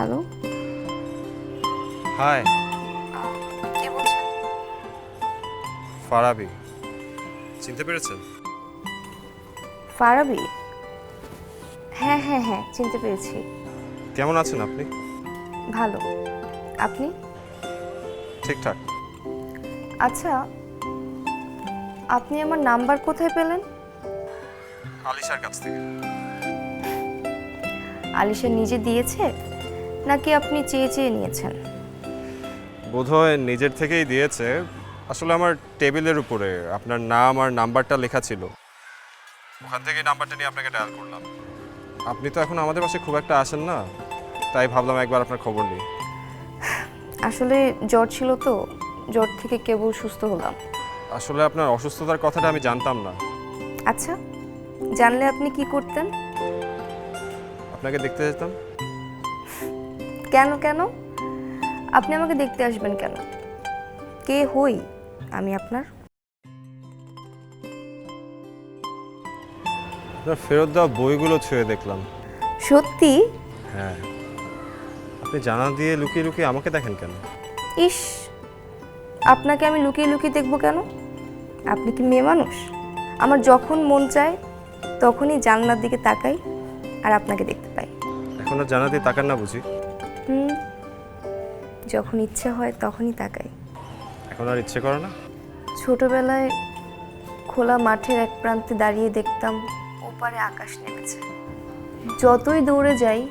Hello? High. কে বলছেন? ফারাবি। চিনতে পেরেছেন? ফারাবি? হ্যাঁ হ্যাঁ হ্যাঁ চিনতে পেরেছি। কেমন আছেন আপনি? ভালো। আপনি? ঠিকঠাক। আচ্ছা আপনি আমার নাম্বার কোথায় পেলেন? আলিশার কাছ থেকে। আলিশা নিজে দিয়েছে? নাকি আপনি চেয়ে চেয়ে নিয়েছেন? বোধহয় নিজের থেকেই দিয়েছে। আসলে আমার টেবিলের উপরে আপনার নাম আর নাম্বারটা লেখা ছিল। ওখান থেকে নাম্বারটা নিয়ে আপনাকে ডায়াল করলাম। আপনি তো এখন আমাদের পাশে খুব একটা আসেন না। তাই ভাবলাম একবার আপনার খবর নিই। আসলে জ্বর ছিল তো জ্বর থেকে কেবল সুস্থ হলাম। আসলে আপনার অসুস্থতার কথাটা আমি জানতাম না। আচ্ছা জানলে আপনি কি করতেন? আপনাকে দেখতে যেতাম। কেন কেন? আপনি আমাকে দেখতে আসবেন কেন? কে হই আমি আপনার? আপনার ফেরত দেওয়া বইগুলো ছুঁয়ে দেখলাম। সত্যি? হ্যাঁ। আপনি জানা দিয়ে লুকিয়ে লুকিয়ে আমাকে দেখেন কেন? ইস আপনাকে আমি লুকিয়ে লুকিয়ে দেখব কেন? আপনি কি মেয়ে মানুষ? আমার যখন মন চায় তখনই জানলার দিকে তাকাই আর আপনাকে দেখতে পাই। এখন আর জানা দিয়ে তাকান না বুঝি। হুম যখন ইচ্ছে হয় তখনই তাকাই। এখন আর ইচ্ছে করে না? ছোটবেলায় খোলা মাঠের এক প্রান্তে দাঁড়িয়ে দেখতাম ওপারে আকাশ নেমেছে। যতই দৌড়ে যাই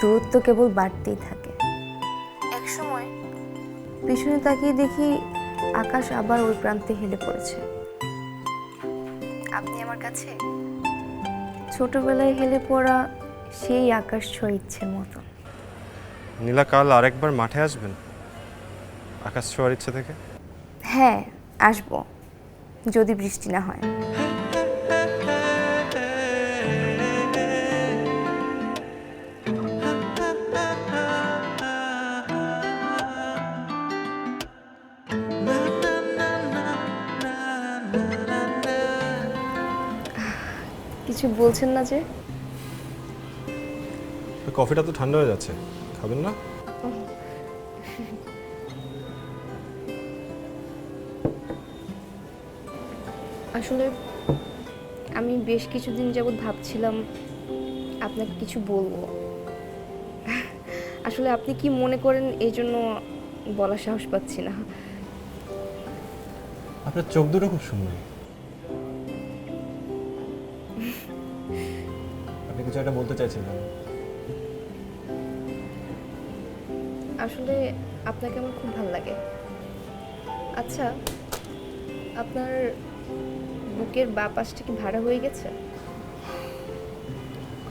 দূরত্ব কেবল বাড়তেই থাকে। এক সময় পিছনে তাকিয়ে দেখি আকাশ আবার ওই প্রান্তে হেলে পড়েছে। আপনি আমার কাছে? ছোটবেলায় হেলে পড়া সেই আকাশ ছোঁয়া ইচ্ছের মতো নীলা কাল আরেকবার মাঠে আসবেন? আকাশ ছোঁয়ার ইচ্ছে থেকে? হ্যাঁ আসব যদি বৃষ্টি না হয়। কিছু বলছেন না যে? কফিটা তো ঠান্ডা হয়ে যাচ্ছে। খাবেন না? আসলে আমি বেশ কিছুদিন যাবৎ ভাবছিলাম আপনাকে কিছু বলব। আসলে আপনি কি মনে করেন এই জন্য বলার সাহস পাচ্ছি না? আপনার চোখ দুটো খুব সুন্দর। আপনি কিছু একটা বলতে চাইছিলেন। আসলে আপনাকে আমার খুব ভালো লাগে আচ্ছা আপনার বুকের বা পাশটা কি ভাড়া হয়ে গেছে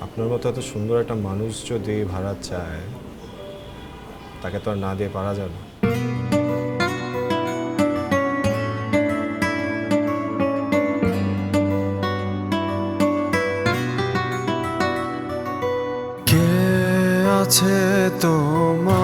আপনার মতো এত সুন্দর একটা মানুষ যদি ভাড়া চায় তাকে তো আর না দিয়ে পারা যাবে না। কে আছে তোর